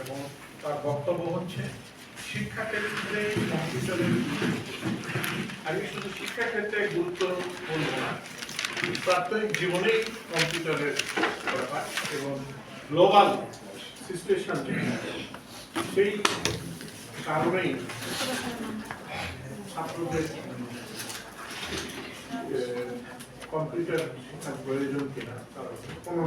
এবং তার বক্তব্য হচ্ছে শিক্ষাক্ষেত্রে কম্পিউটারের আমি শুধু শিক্ষাক্ষেত্রে গুরুত্ব বলব না, প্রাত্যহিক জীবনেই কম্পিউটারের ব্যাপার এবং গ্লোবাল সিচুয়েশন সেই কারণেই ছাত্রদের কম্পিউটার শেখার প্রয়োজন কিনা কোনো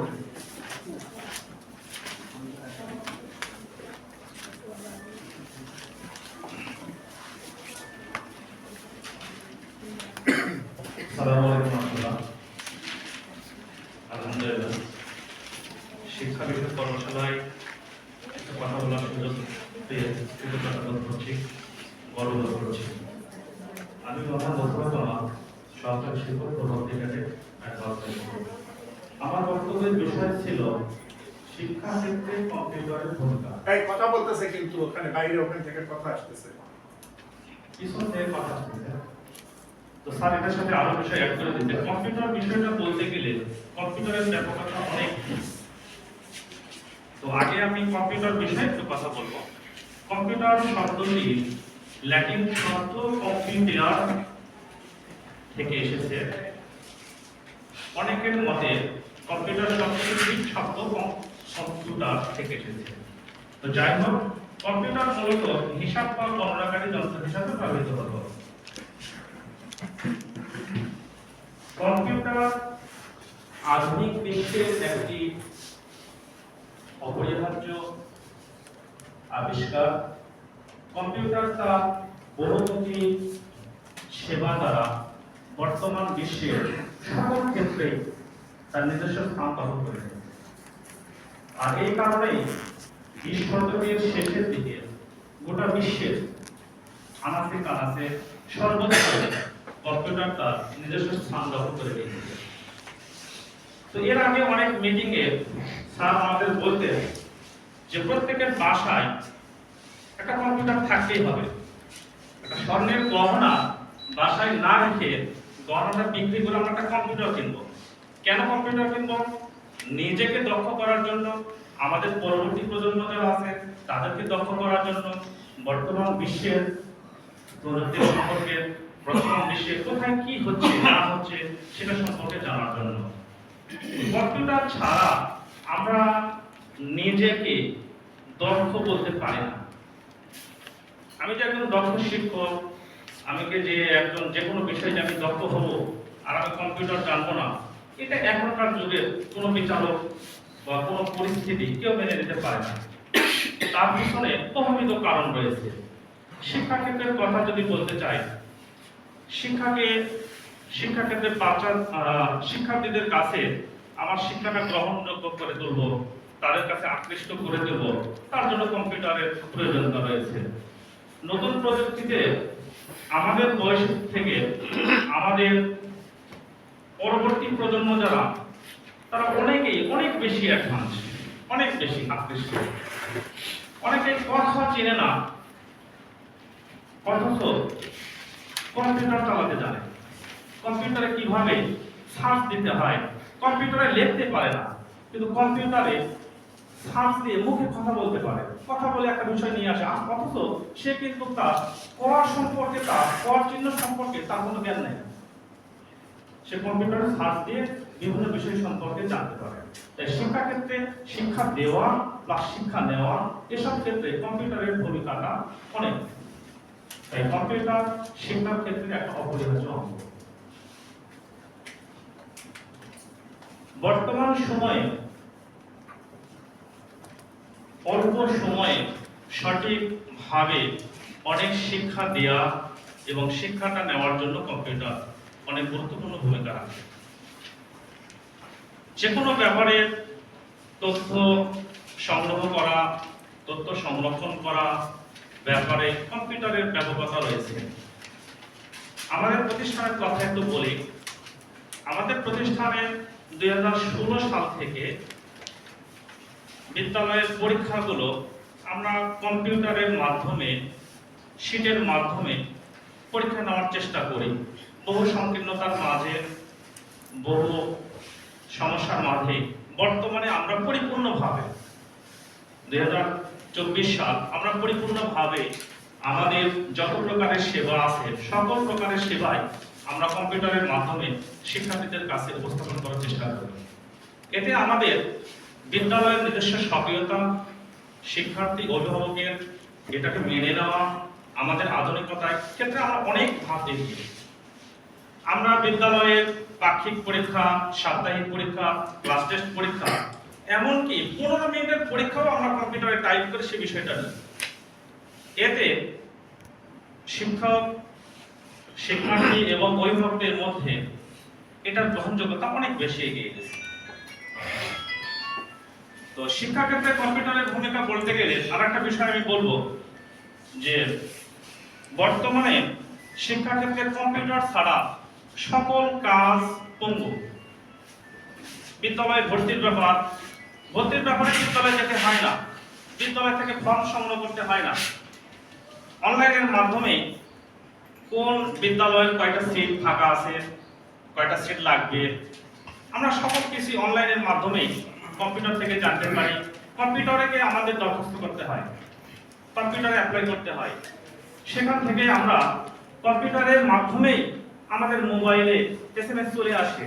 শিক্ষা বিষয়ক কর্মশালায় কথা বলার সুযোগ পেয়ে বোধ করছি আমি মোহাম্মদ মোস্তফা সহকারী শিক্ষক বিজ্ঞানে আমার বক্তব্যের বিষয় ছিল শিক্ষা ক্ষেত্রে কম্পিউটারের ভূমিকা। এই কথা বলতেছে কিন্তু ওখানে বাইরে ওখান থেকে কথা আসতেছে। থেকে কথা তো স্যার এটার সাথে আরও বিষয় অ্যাড করে দিতে। কম্পিউটার বিষয়টা বলতে গেলে কম্পিউটারের ব্যাপকতা অনেক তো আগে আমি কম্পিউটার বিষয়ে একটু কথা বলব। কম্পিউটার শব্দটি ল্যাটিন শব্দ কম্পিউটার থেকে এসেছে। অনেকের মতে কম্পিউটার শব্দটি শব্দ কম্পিউটার থেকে এসেছে। তো যাই হোক, কম্পিউটার মূলত হিসাব বা গণনাকারী যন্ত্র হিসাবে ব্যবহৃত হতো। কম্পিউটার আধুনিক বিশ্বের একটি অপরিহার্য আবিষ্কার। কম্পিউটার তার বহুমুখী সেবা দ্বারা বর্তমান বিশ্বের সকল ক্ষেত্রে তার নিজস্ব স্থান দখল করে আর এই কারণেই বিশ শতকের শেষের দিকে গোটা বিশ্বের আনাচে কানাচে সর্বত্র কম্পিউটার তার নিজস্ব স্থান দখল করে নিয়েছে তো এর আগে অনেক মিটিং এ স্যার আমাদের বলতেন যে প্রত্যেকের বাসায় একটা কম্পিউটার থাকতেই হবে। একটা স্বর্ণের গহনা বাসায় না রেখে গহনাটা বিক্রি করে আমরা একটা কম্পিউটার কিনবো। কেন কম্পিউটার কিনবো? নিজেকে দক্ষ করার জন্য। আমাদের পরবর্তী প্রজন্ম যারা আছে, তাদেরকে দক্ষ করার জন্য। বর্তমান বিশ্বের প্রযুক্তি সম্পর্কে, বর্তমান বিশ্বে কোথায় কি হচ্ছে, না হচ্ছে, সেটা সম্পর্কে জানার জন্য। কম্পিউটার ছাড়া আমরা নিজেকে দক্ষ বলতে পারি না। আমি যে একজন দক্ষ শিক্ষক আমাকে যে একজন যে কোনো বিষয়ে আমি দক্ষ হব আর আমি কম্পিউটার জানব না এটা এখনকার যুগে কোনো বিচারক বা কোনো পরিস্থিতি কেউ মেনে নিতে পারে না। তার পিছনে প্রভাবিত কারণ রয়েছে। শিক্ষাক্ষেত্রের কথা যদি বলতে চাই শিক্ষাকে শিক্ষাক্ষেত্রে আহ, শিক্ষার্থীদের কাছে আমার শিক্ষাটা গ্রহণযোগ্য করে তুলব তাদের কাছে আকৃষ্ট করে দেব তার জন্য কম্পিউটারের প্রয়োজনীয়তা রয়েছে। নতুন প্রযুক্তিতে আমাদের বয়স থেকে আমাদের পরবর্তী প্রজন্ম যারা, তারা অনেকেই অনেক বেশি অ্যাডভান্স অনেক বেশি আকৃষ্ট। অনেকে কথা চেনে না, অথচ কম্পিউটার চালাতে জানে। কম্পিউটারে কীভাবে সার্চ দিতে হয়, কম্পিউটারে লিখতে পারে না, কিন্তু কম্পিউটারে সার্চ দিয়ে মুখে কথা বলতে পারে। কথা বলে একটা বিষয় নিয়ে আসে। অথচ সে কিন্তু তার কর সম্পর্কে, তার কর চিহ্ন সম্পর্কে তার কোনো জ্ঞান নেই। সে কম্পিউটারে সার্চ দিয়ে বিভিন্ন বিষয় সম্পর্কে জানতে পারে। তাই শিক্ষা ক্ষেত্রে শিক্ষা দেওয়া বা শিক্ষা নেওয়া, এসব ক্ষেত্রে কম্পিউটারের ভূমিকাটা অনেক। তাই কম্পিউটার শিক্ষার ক্ষেত্রে একটা অপরিহার্য অঙ্গ। বর্তমান সময়ে অল্প সময়ে সঠিকভাবে অনেক শিক্ষা দেয়া এবং শিক্ষাটা নেওয়ার জন্য কম্পিউটার অনেক গুরুত্বপূর্ণ ভূমিকা রাখে। যে কোনো ব্যাপারে তথ্য সংগ্রহ করা, তথ্য সংরক্ষণ করা ব্যাপারে কম্পিউটারের ব্যাপকতা রয়েছে। আমাদের প্রতিষ্ঠানের কথা একটু বলি। আমাদের প্রতিষ্ঠানে দুই হাজার ষোলো সাল থেকে বিদ্যালয়ের পরীক্ষাগুলো আমরা কম্পিউটারের মাধ্যমে শীটের মাধ্যমে পরীক্ষা নেওয়ার চেষ্টা করি। বহু সংকীর্ণতার মাঝে, বহু সমস্যার মাঝে। বর্তমানে আমরা পরিপূর্ণভাবে দুই হাজার চব্বিশ সাল, আমরা পরিপূর্ণভাবে আমাদের যত প্রকারের সেবা আছে, সকল প্রকারের সেবাই আমরা কম্পিউটারের মাধ্যমে শিক্ষার্থীদের কাছে উপস্থাপন করার চেষ্টা করি। এতে আমাদের বিদ্যালয়ের নিজস্ব সক্রিয়তা, শিক্ষার্থী, অভিভাবকের এটাকে মেনে নেওয়া, আমাদের আধুনিকতার ক্ষেত্রে আমরা অনেক ধাপ এগিয়ে আমরা বিদ্যালয়ের পাক্ষিক পরীক্ষা, সাপ্তাহিক পরীক্ষা, ক্লাস টেস্ট পরীক্ষা, এমনকি পনেরো মিনিটের পরীক্ষাও আমরা কম্পিউটারে টাইপ করে সে বিষয়টা নিই। এতে শিক্ষক, শিক্ষার্থী এবং অভিভাবকদের মধ্যে এটার গ্রহণযোগ্যতা অনেক বেশি এগিয়ে গেছে। তো শিক্ষাক্ষেত্রে কম্পিউটারের ভূমিকা বলতে গেলে আর একটা বিষয় আমি বলব যে বর্তমানে শিক্ষাক্ষেত্রে কম্পিউটার ছাড়া সকল কাজ পঙ্গু। বিদ্যালয়ে ভর্তির ব্যাপার, ভর্তির ব্যাপারে বিদ্যালয়ে যেতে হয় না, বিদ্যালয় থেকে ফর্ম সংগ্রহ করতে হয় না। অনলাইনের মাধ্যমে কোন বিদ্যালয়ের কয়টা সিট ফাঁকা আছে, কয়টা সিট লাগবে, আমরা সকল কিছু অনলাইনের মাধ্যমে কম্পিউটার থেকে জানতে পারি। কম্পিউটারে গিয়ে আমাদের দরখাস্ত করতে হয়। কম্পিউটারে অ্যাপ্লাই করতে হয়। সেখান থেকে আমরা কম্পিউটারের মাধ্যমেই আমাদের মোবাইলে এস এম এস চলে আসে।